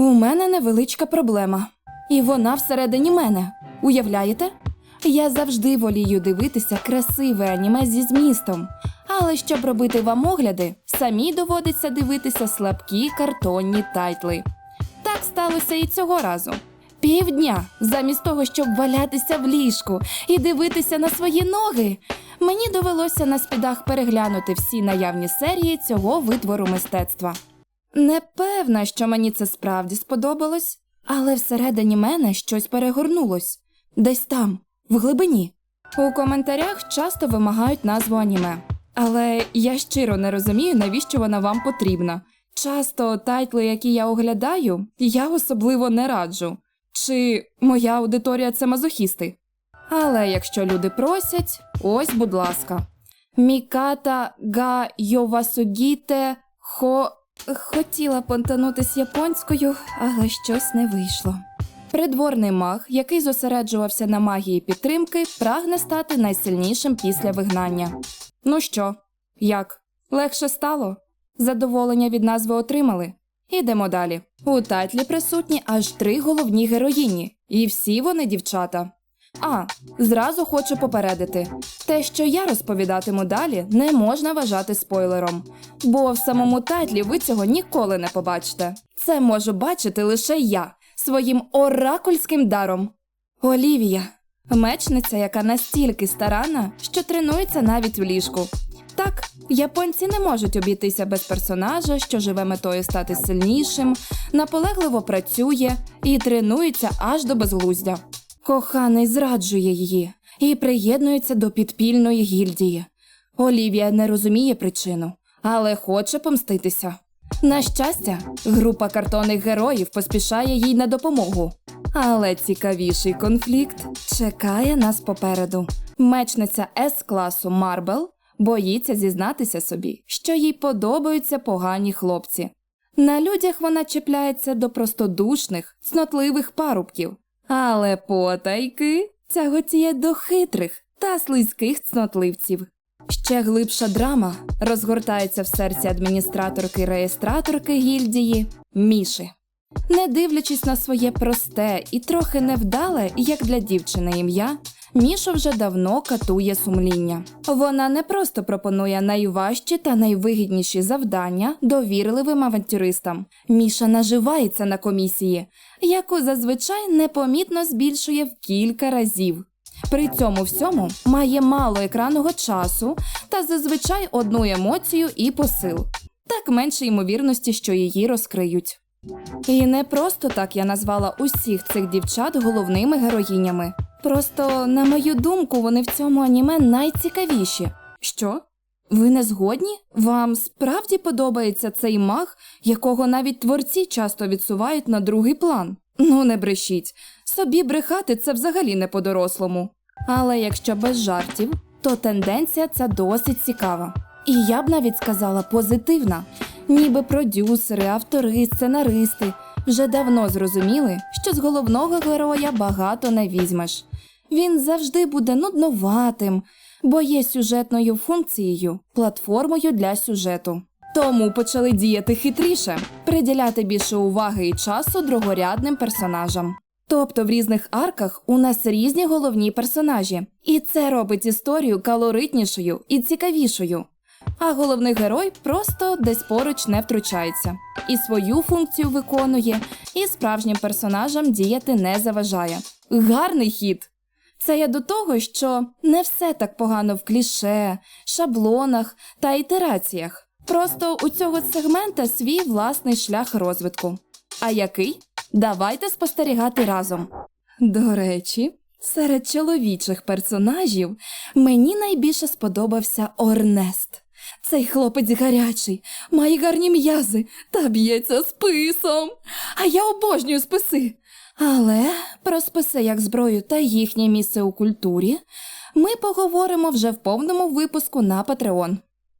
У мене невеличка проблема. І вона всередині мене. Уявляєте? Я завжди волію дивитися красиве аніме зі змістом. Але щоб робити вам огляди, самі доводиться дивитися слабкі картонні тайтли. Так сталося і цього разу. Півдня, замість того, щоб валятися в ліжку і дивитися на свої ноги, мені довелося на спідах переглянути всі наявні серії цього витвору мистецтва. Не певна, що мені це справді сподобалось, але всередині мене щось перегорнулось десь там, в глибині. У коментарях часто вимагають назву аніме, але я щиро не розумію, навіщо вона вам потрібна. Часто тайтли, які я оглядаю, я особливо не раджу. Чи моя аудиторія це мазохісти? Але якщо люди просять, ось, будь ласка. Міката га Йовасугіте хо. Хотіла понтанутись японською, але щось не вийшло. Придворний маг, який зосереджувався на магії підтримки, прагне стати найсильнішим після вигнання. Ну що, як? Легше стало? Задоволення від назви отримали? Ідемо далі. У тайтлі присутні аж три головні героїні, і всі вони дівчата. А, зразу хочу попередити: те, що я розповідатиму далі, не можна вважати спойлером, бо в самому тайтлі ви цього ніколи не побачите. Це можу бачити лише я своїм оракульським даром. Олівія, мечниця, яка настільки старанна, що тренується навіть в ліжку. Так, японці не можуть обійтися без персонажа, що живе метою стати сильнішим, наполегливо працює і тренується аж до безглуздя. Коханий зраджує її і приєднується до підпільної гільдії. Олівія не розуміє причину, але хоче помститися. На щастя, група картонних героїв поспішає їй на допомогу. Але цікавіший конфлікт чекає нас попереду. Мечниця С-класу Марбел боїться зізнатися собі, що їй подобаються погані хлопці. На людях вона чіпляється до простодушних, цнотливих парубків, але потайки тяготіє до хитрих та слизьких цнотливців. Ще глибша драма розгортається в серці адміністраторки-реєстраторки гільдії Міші. Не дивлячись на своє просте і трохи невдале, як для дівчини ім'я, Мішу вже давно катує сумління. Вона не просто пропонує найважчі та найвигідніші завдання довірливим авантюристам. Міша наживається на комісії, яку зазвичай непомітно збільшує в кілька разів. При цьому всьому має мало екранного часу та зазвичай одну емоцію і посил. Так менше ймовірності, що її розкриють. І не просто так я назвала усіх цих дівчат головними героїнями. Просто, на мою думку, вони в цьому аніме найцікавіші. Що? Ви не згодні? Вам справді подобається цей маг, якого навіть творці часто відсувають на другий план? Ну, не брешіть. Собі брехати це взагалі не по-дорослому. Але якщо без жартів, то тенденція ця досить цікава. І я б навіть сказала позитивна. Ніби продюсери, автори, сценаристи вже давно зрозуміли, що з головного героя багато не візьмеш. Він завжди буде нудноватим, бо є сюжетною функцією, платформою для сюжету. Тому почали діяти хитріше, приділяти більше уваги і часу другорядним персонажам. Тобто в різних арках у нас різні головні персонажі, і це робить історію калоритнішою і цікавішою. А головний герой просто десь поруч не втручається, і свою функцію виконує, і справжнім персонажам діяти не заважає. Гарний хід! Це я до того, що не все так погано в кліше, шаблонах та ітераціях. Просто у цього сегмента свій власний шлях розвитку. А який? Давайте спостерігати разом. До речі, серед чоловічих персонажів мені найбільше сподобався Орнест. Цей хлопець гарячий, має гарні м'язи та б'ється списом. А я обожнюю списи. Але про списи як зброю та їхнє місце у культурі ми поговоримо вже в повному випуску на Patreon.